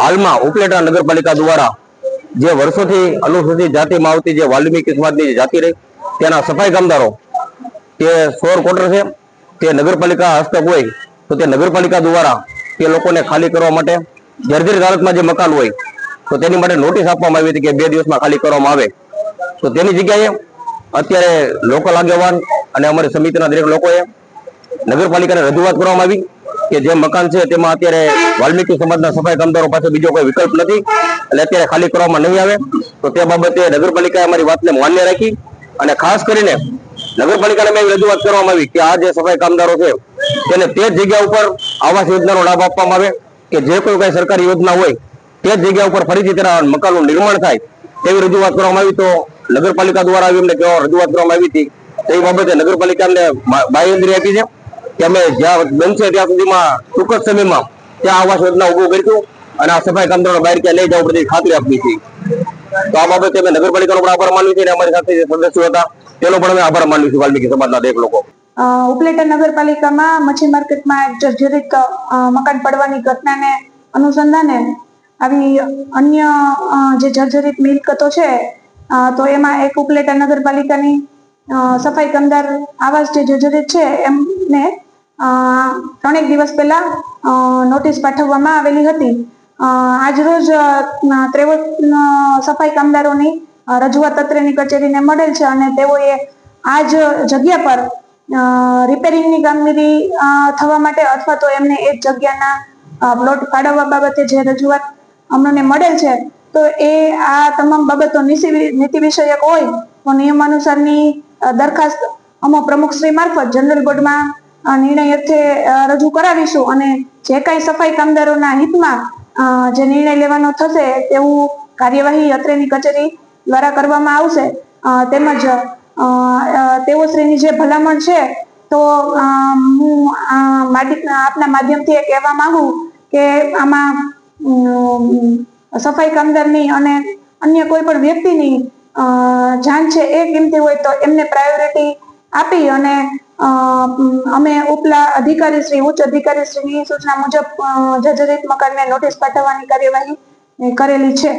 હાલમાં ઉપલેટા નગરપાલિકા દ્વારા જે વર્ષોથી અનુસૂચિત જાતિમાં આવતી જે વાલ્મીકી સમાજની જાતિ રહી તેના સફાઈ કામદારો, તે સોર કોટર છે, તે નગરપાલિકા હસ્તક હોય, તો તે નગરપાલિકા દ્વારા તે લોકોને ખાલી કરવા માટે જર્જરિત હાલતમાં જે મકાન હોય, તો તેની માટે નોટિસ આપવામાં આવી હતી કે બે દિવસમાં ખાલી કરવામાં આવે. તો તેની જગ્યાએ અત્યારે લોકલ આગેવાન અને અમારી સમિતિના દરેક લોકોએ નગરપાલિકાને રજૂઆત કરવામાં આવી. કે જે મકાન છે તેમાં અત્યારે વાલ્મીકી સમાજના સફાઈ કામદારો પાસે બીજો કોઈ વિકલ્પ નથી એટલે અત્યારે ખાલી કરવામાં નહીં આવે. તો તે બાબતે નગરપાલિકાએ અમારી વાતને માન્ય રાખી અને ખાસ કરીને નગરપાલિકાને મેં રજૂઆત કરવામાં આવી કે આ જે સફાઈ કામદારો છે તેને તે જ જગ્યા ઉપર આવાસ યોજનાનો લાભ આપવામાં આવે કે જે કોઈ કઈ સરકારી યોજના હોય તે જ જગ્યા ઉપર ફરીથી તેના મકાનનું નિર્માણ થાય તેવી રજૂઆત કરવામાં આવી. તો નગરપાલિકા દ્વારા અમને રજૂઆત કરવામાં આવી હતી. તે બાબતે નગરપાલિકાને બા- બાંયધરી આપી છે. કે અમે જ્યાં બનશે ત્યાં સુધીમાં ટૂંક જ સમયમાં ત્યાં આવાસ યોજના ઉભું કરીશું અને આ સફાઈ કામદારો બહાર ક્યાં લઈ જવું બધી ખાતરી આપી છે. તો આ બાબતે અમે નગરપાલિકાનો પણ આભાર માનવી છે અને અમારી સાથે સદસ્યો હતા, તેનો પણ અમે આભાર માનવી છે વાલ્મીકી સમાજના દરેક લોકો. ઉપલેટા નગરપાલિકામાં મચ્છી માર્કેટમાં જર્જરિત મકાન પડવાની ઘટનાને અનુસંધાને આવી અન્ય જે જર્જરિત મિલકતો છે તો એમાં એક ઉપલેટા નગરપાલિકાની સફાઈ કામદાર આવાસ જે જર્જરિત છે, એમને ત્રણેક દિવસ પહેલા નોટિસ પાઠવવામાં આવેલી હતી. આજરોજ ત્રેવત સફાઈ કામદારોની રજૂઆત અત્રેની કચેરીને મળેલ છે અને તેઓએ આ જ જગ્યા પર રિપેરિંગની કામગીરી થવા માટે અથવા તો એમને એ જગ્યાના પ્લોટ ફાળવવા બાબતે જે રજૂઆત અમને મળેલ છે, તો એ આ તમામ બાબતો નીતિ વિષયક હોય, તો નિયમાનુસારની દરખાસ્ત અમો પ્રમુખશ્રી મારફત જનરલ બોર્ડમાં નિર્ણય અર્થે રજૂ કરાવીશું અને જે કાંઈ સફાઈ કામદારોના હિતમાં જે નિર્ણય લેવાનો થશે તેવું કાર્યવાહી અત્રેની કચેરી દ્વારા કરવામાં આવશે. તેમજ તેઓ શ્રીની જે ભલામણ છે, તો હું આપના માધ્યમથી એ કહેવા માંગુ કે આમાં સફાઈ કામદારની અને અન્ય કોઈ પણ વ્યક્તિની જાન છે એ કિંમતી હોય તો એમને પ્રાયોરિટી આપી અને અમે ઉપલા અધિકારી શ્રી ઉચ્ચ અધિકારી શ્રીની સૂચના મુજબ જજરિત મકાનને નોટિસ પાઠવવાની કાર્યવાહી કરેલી છે.